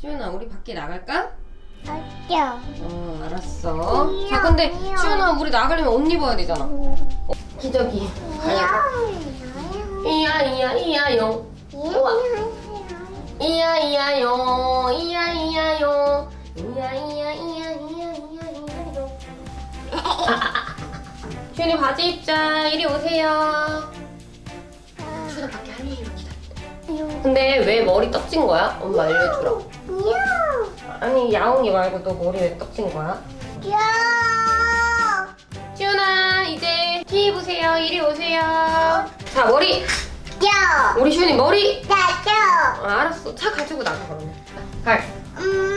시윤아 우리 밖에 나갈까? 어때요? 어 알았어. 자 근데 시윤아 우리 나가려면 옷 입어야 되잖아. 어, 기저귀 이야 이야 이야 용 이야 이야 용 이야 이야 용 이야 이야 이야 이야 이야 이야 용 시윤이 바지 입자. 이리 오세요. 시윤아 밖에 할 일이 많다. 근데 왜 머리 떡진 거야? 엄마 알려주라 아니 야옹이 말고 너 머리 왜 떡진 거야? 시윤아 이제 티 입으세요. 이리 오세요. 자 머리. 우리 시윤이 머리. 아, 알았어. 차 가지고 나가 그러면. 갈.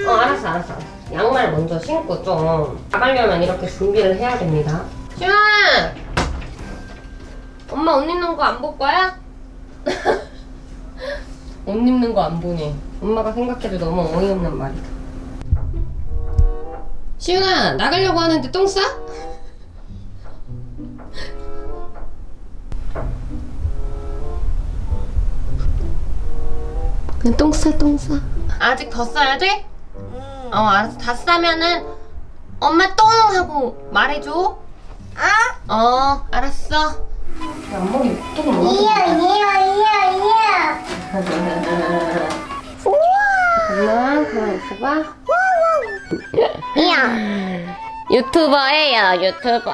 어, 알았어 알았어 알았어. 양말 먼저 신고 좀 나가려면 이렇게 준비를 해야 됩니다. 시윤아! 엄마 옷 입는 거 안 볼 거야? 옷 입는 거 안 보네. 엄마가 생각해도 너무 어이없는 말이다 시윤아 나가려고 하는데 똥 싸? 그냥 똥 싸, 똥 싸. 아직 더 싸야 돼? 어, 알았어. 다 싸면은 엄마 똥 하고 말해줘. 어? 어, 알았어. 야, 앞머리 똥 너무 잠깐만, 그만 있어봐. 유튜버예요, 유튜버.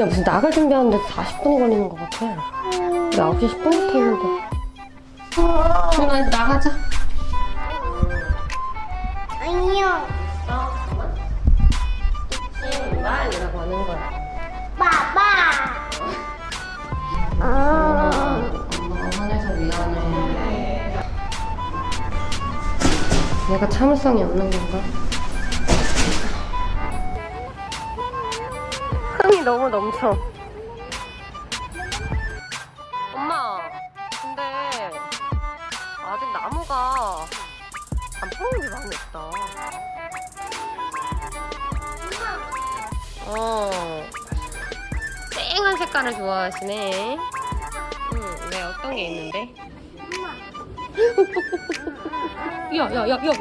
야, 무슨 나갈 준비하는데 40분이 걸리는 것 같아. 우리 9시 10분부터 했는데. 준아, 이제 나가자. 어, 잠깐만. 신발이라고 하는 거야. 내가 참을성이 없는 건가? 흥이 너무 넘쳐. 엄마, 근데 아직 나무가 안 뽑는 게 많이 없다. 어. 쨍한 색깔을 좋아하시네. 응, 왜 어떤 게 있는데? 야, 야, 야, 야, 야.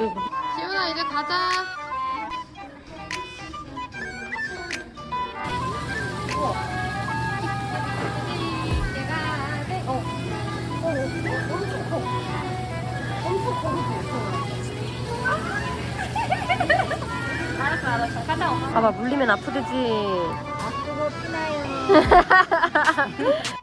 시훈아, 이제 가자. 어. 어, 어. 알았어, 알았어. 가자, 엄마. 봐봐, 물리면 아프대지. 아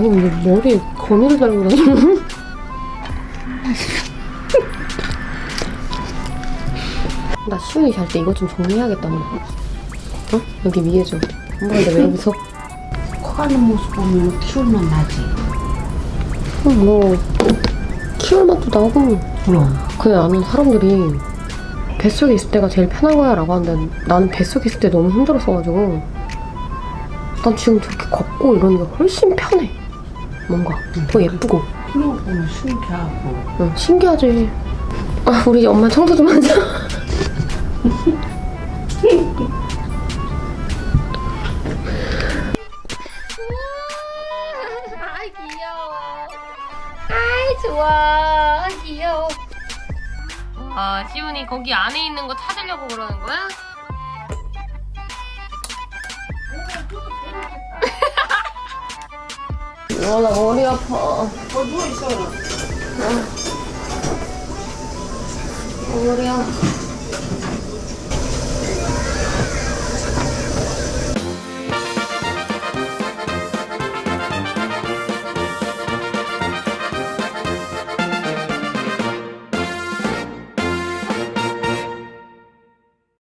니 근데 머리에 거미를 달고 다니는 나 시훈이 잘 때 이거 좀 정리해야겠다 뭐. 어? 여기 위에 좀 엄마한테 왜 여기서 커가는 모습 보면 키울만 나지. 어, 뭐 키울 맛도 나고 그럼. 그냥 아는 사람들이 뱃속에 있을 때가 제일 편한 거야 라고 하는데 나는 뱃속에 있을 때 너무 힘들었어가지고 난 지금 저렇게 걷고 이러는 게 훨씬 편해 뭔가 더 예쁘고 그러고 보면 신기하고. 응, 신기하지. 아, 우리 엄마 청소 좀 하자. 아이 귀여워. 아이 좋아. 아이 귀여워. 아, 시훈이 거기 안에 있는 거 찾으려고 그러는 거야? 아, 나 머리 아파. 어, 누워있어. 머리야.